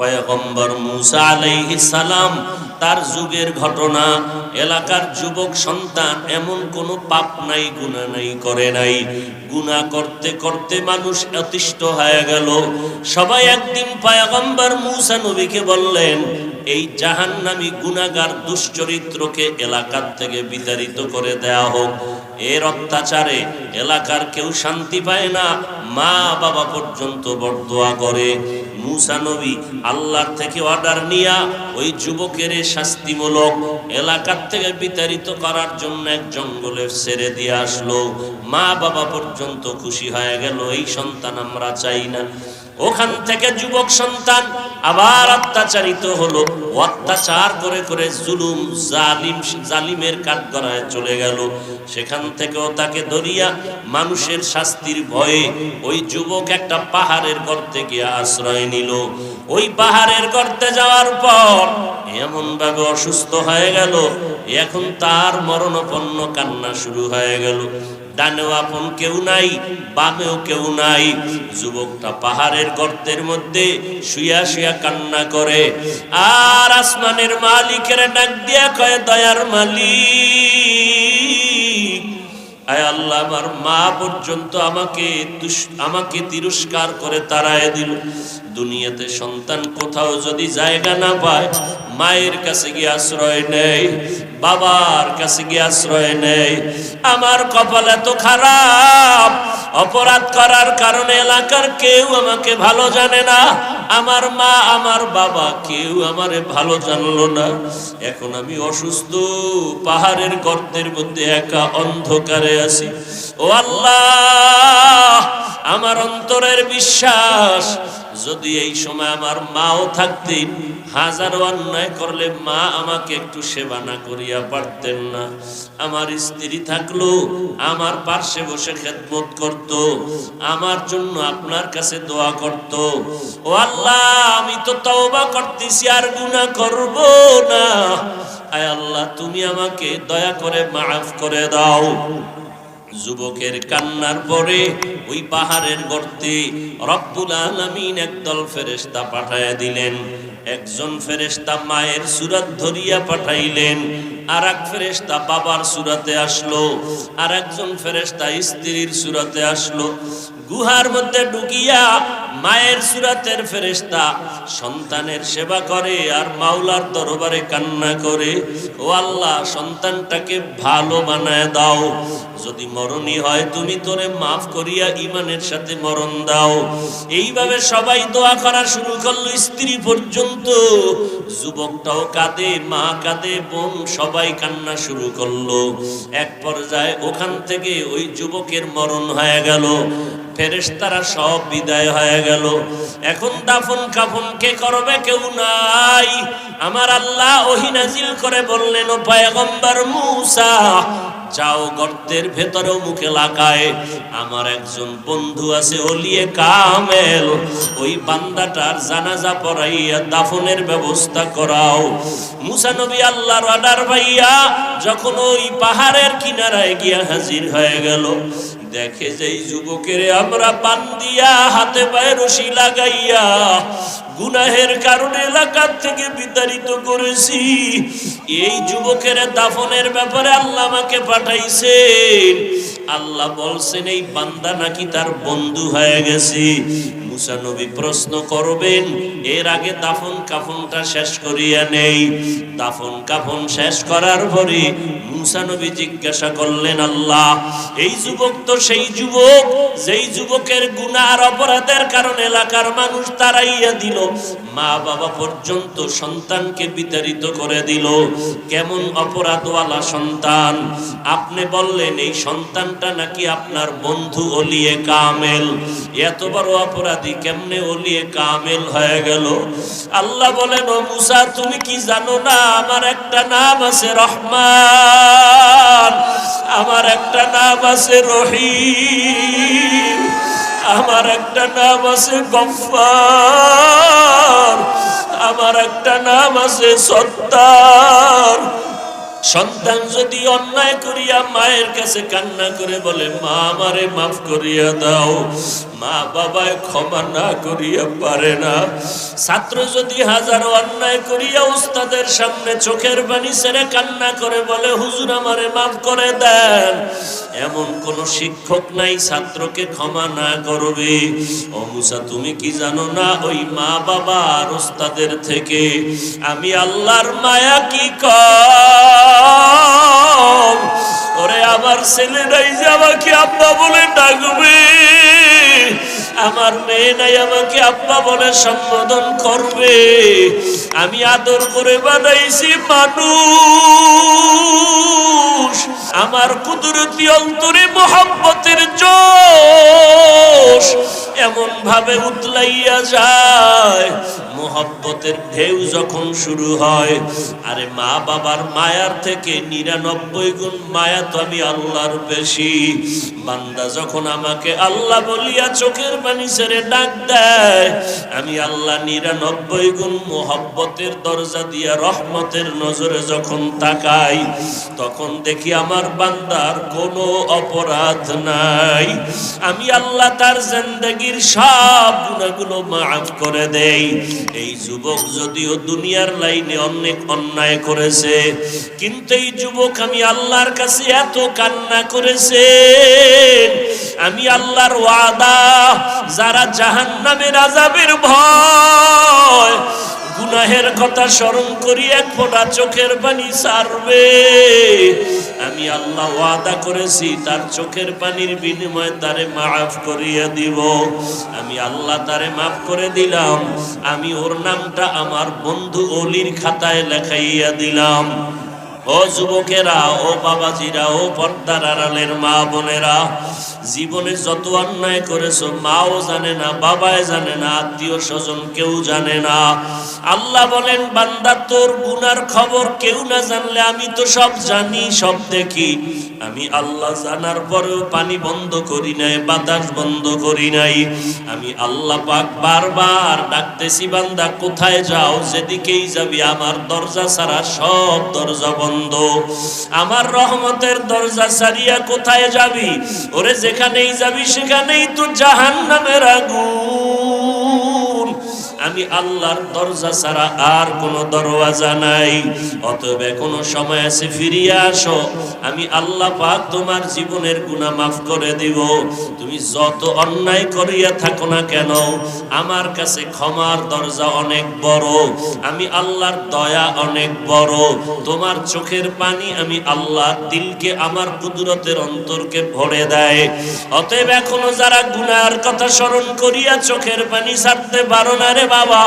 পয়গম্বর মুসা আলাইহিস সালাম, তার যুগের ঘটনা, এলাকার যুবক সন্তান, এমন কোনো পাপ নাই, গুনাহ নাই, করে নাই। গুনাহ করতে করতে মানুষ অতিষ্ঠ হয়ে গেল। সবাই একদিন পয়গম্বর মুসা নবীকে বললেন, এই জাহান্নামী গুনাগার দুশ্চরিত্রকে এলাকার থেকে বিতাড়িত করে দেয়া হোক। এর অত্যাচারে এলাকার কেউ শান্তি পায় না। মা বাবা পর্যন্ত বরদোয়া করে। মুসা নবী আল্লাহর থেকে অর্ডার নিয়া ওই যুবকের শাস্তিমূলক এলাকার থেকে বিতাড়িত করার জন্য এক জঙ্গলে ছেড়ে দিয়ে আসলো। মা বাবা পর্যন্ত খুশি হয়ে গেল, এই সন্তান আমরা চাই না। ওখান থেকে যুবক সন্তান আবার অত্যাচারিত হলো। অত্যাচার করে করে জুলুম, জালিম, জালিমের কাঠগড়ায় চলে গেল। সেখান থেকেও তাকে ধরিয়া মানুষের শাস্তির ভয়ে ওই যুবক একটা পাহাড়ের গর্তে গিয়ে আশ্রয় নিল। ওই পাহাড়ের গর্তে যাওয়ার পর এমন ভাবে অসুস্থ হয়ে গেল। এখন তার মরণপন্ন কান্না শুরু হয়ে গেল। ডানেও আপন কেউ নাই, বামেও কেউ নাই। যুবকটা পাহাড়ের গর্তের মধ্যে শুয়া শুয়া কান্না করে। আর আসমানের মালিকের ডাক দিয়া কয়, দয়ার মালিক। আয় আল্লাহ, আমার মা পর্যন্ত আমাকে আমাকে তিরস্কার করে তারায় দিল। দুনিয়াতে সন্তান কোথাও যদি জায়গা না পায়, মায়ের কাছে গিয়ে আশ্রয় নেই বাবার কাছে গিয়ে আশ্রয় নেই আমার কপাল এত খারাপ অপরাধ করার কারণে এলাকার কেউ আমাকে ভালো জানে না। আমার মা, আমার বাবা কেউ আমারে ভালো জানলো না। এখন আমি অসুস্থ, পাহাড়ের গর্তের মধ্যে একা অন্ধকারে আছি। ও আল্লাহ, আমার অন্তরের বিশ্বাস যদি এই সময় আমার মাও থাকতেন হাজারো অন্যায় করলে মা আমাকে একটু সেবা না করিয়া পারতেন না। আমার স্ত্রী থাকল, আমার পার্শ্বে বসে খেদমত করত, আমার জন্য আপনার কাছে দোয়া করত। ও আল্লাহ, আমি তো তওবা করতেছি, আর গুনাহ করব না। আয় আল্লাহ, তুমি আমাকে দয়া করে মাফ করে দাও। যুবকের কান্নার পরে ওই পাহাড়ের গর্তে রব্বুল আলমিন একদল ফেরেস্তা পাঠাইয়া দিলেন। একজন ফেরেস্তা মায়ের সুরাত ধরিয়া পাঠাইলেন। আর এক ফেরেস্তা বাবার সুরাতে আসলো। আর একজন ফেরেস্তা স্ত্রীর সুরাতে আসলো। গুহার মধ্যে ঢুকিয়া মায়ের সুরাতের ফেরেশতা সন্তানের সেবা করে আর মাওলার দরবারে কান্না করে। ও আল্লাহ, সন্তানটাকে ভালো বানায় দাও। যদি মরণই হয়, তুমি তোরে মাফ করিয়া ইমানের সাথে মরণ দাও। এইভাবে সবাই দোয়া করা শুরু করল স্ত্রী পর্যন্ত। যুবকটাও কাঁদে, মা কাঁদে, বোন সবাই কান্না শুরু করল। এক পর্যায়ে ওখান থেকে ওই যুবকের মরণ হয়ে গেল। ফেরেশতারা সব বিদায় হয়ে গেল। এখন দাফন কাফন কে করবে কেউ নাই। আমার আল্লাহ ওহিনাজিল করে বললেন, ও পয়গম্বর মুসা, যাও গর্তের ভেতরেও মুখে লাগায়। আমার একজন বন্ধু আছে ওলিয়ে কামেল। ওই বান্দাটার জানাজা পড়াইয়া দাফনের ব্যবস্থা করাও। মুসা নবী আল্লাহর অর্ডার ভাইয়া যখন ওই পাহাড়ের কিনারায় গিয়া হাজির হয়ে গেল। দেখে যেই যুবকের আমরা পান দিয়া হাতে পায়ে রশি লাগাইয়া গুনাহের কারণে এলাকার থেকে বিতাড়িত করেছি, এই যুবকের দাফনের ব্যাপারে আল্লাহ আমাকে পাঠাইছেন। আল্লাহ বলছেন, এই বান্দা নাকি তার বন্ধু হয়ে গেছে। মুসা নবী প্রশ্ন করবেন, এর আগে দাফন কাফনটা শেষ করিয়া নেই। দাফন কাফন শেষ করার পরে মুসা নবী জিজ্ঞাসা করলেন, আল্লাহ, এই যুবক তো সেই যুবক, যেই যুবকের গুনার অপরাধের কারণে এলাকার মানুষ তারাইয়া দিল মা বাবা পর্যন্ত সন্তানকে বিতাড়িত করে দিল। কেমন অপরাধওয়ালা সন্তান? আপনি বললেন, এই সন্তানটা নাকি আপনার বন্ধু অলিয়ে কামেল। এত বড় অপরাধী কেমনে ওলিয়ে কামেল হয়ে গেল। আল্লাহ বলেন, ও মুসা, তুমি কি জানো না, আমার একটা নাম আছে রহমান, আমার একটা নাম আছে রহিম, আমার একটা নাম আছে গফার আমার একটা নাম আছে সত্তার। সন্তান যদি অন্যায় করিয়া মায়ের কাছে কান্না করে বলে, মা আমারে মাফ করিয়া দাও। মা বাবায় ক্ষমা না করিয়া পারে না। ছাত্র যদি হাজারো অন্যায় করিয়া উস্তাদের সামনে চোখের পানি ছেড়ে কান্না করে বলে, হুজুর আমারে মাফ করে দেন। এমন কোন শিক্ষক নাই ছাত্রকে ক্ষমা না করবে। ও মুসা, তুমি কি জানো না, ওই মা বাবা আর ওস্তাদের থেকে আমি আল্লাহর মায়া কি কম ওরে আমার ছেলেরাই যে আমাকে আব্বা বলে ডাকবে। আমার মেয়ে নাই আমাকে আব্বা বলে সম্বোধন করবে। আমি আদর করে বানাইছি মানুষ। আমার কুদরতি অন্তরে মোহাম্মতের জোশ এমন ভাবে উতলাইয়া যায়। মোহব্বতের ঢেউ যখন শুরু হয়, আরে মা বাবার মায়ার থেকে নিরানব্বই গুণ মায়া তো আমি আল্লাহর বেশি। বান্দা যখন আমাকে আল্লাহ বলিয়া চোখের পানি ছেড়ে ডাক দেয়, আমি আল্লাহ নিরানব্বই গুণ মোহব্বতের দরজা দিয়া রহমতের নজরে যখন তাকাই, তখন দেখি আমার বান্দার কোনো অপরাধ নাই। আমি আল্লাহ তার জিন্দগির সব গুণাগুলো মাফ করে দেই। এই যুবক যদিও দুনিয়ার লাইনে অনেক অন্যায় করেছে, কিন্তু এই যুবক আমি আল্লাহর কাছে এত কান্না করেছে আমি আল্লাহর ওয়াদা, যারা জাহান্নামের আজাবের ভয় গুনাহের কথা স্মরণ করি, এক ফোঁটা চোখের পানি সারবে। আমি আল্লাহ ওয়াদা করেছি, তার চোখের পানির বিনিময়ে তারে মাফ করিয়া দিব। আমি আল্লাহ তারে মাফ করে দিলাম, আমি ওর নামটা আমার বন্ধু অলির খাতায় লেখাইয়া দিলাম। ও যুবকেরা, ও বাবাজিরা, ও পর্দার আড়ালের মা বোনেরা জীবনে যত অন্যায় করেছ, মাও জানে না বাবায় জানে না, আত্মীয় স্বজন কেউ জানে না। আল্লাহ বলেন, বান্দা, তোর গুনার খবর কেউ না জানলে আমি তো সব জানি, সব দেখি। আমি আল্লাহ জানার পরেও পানি বন্ধ করি নাই, বাতাস বন্ধ করি নাই। আমি আল্লাহ পাক বারবার ডাকতেছি, বান্দা, কোথায় যাও? যেদিকেই যাবি, আমার দরজা ছাড়া সব দরজা বন্ধ। আমার রহমতের দরজা ছাড়িয়া কোথায় যাবি? ওরে যেখানেই যাবি সেখানেই তো জাহান নামের আগুন। আমি আল্লাহর দরজা ছাড়া আর কোনো দরওয়াজা নাই। অতএব কোনো সময় আছে, ফিরিয়ে আসো। আমি আল্লাহ পাক তোমার জীবনের গুনাহ মাফ করে দিব। তুমি যত অন্যায় করিয়া থাকো না কেন, আমার কাছে ক্ষমার দরজা অনেক বড়। আমি আল্লাহর দয়া অনেক বড়। তোমার চোখের পানি আমি আল্লাহর দিলকে, আমার কুদরতের অন্তরকে ভরে দেয়। অতএব এখনও যারা গুনার কথা স্মরণ করিয়া চোখের পানি ছাড়তে পারো না রে বাবা।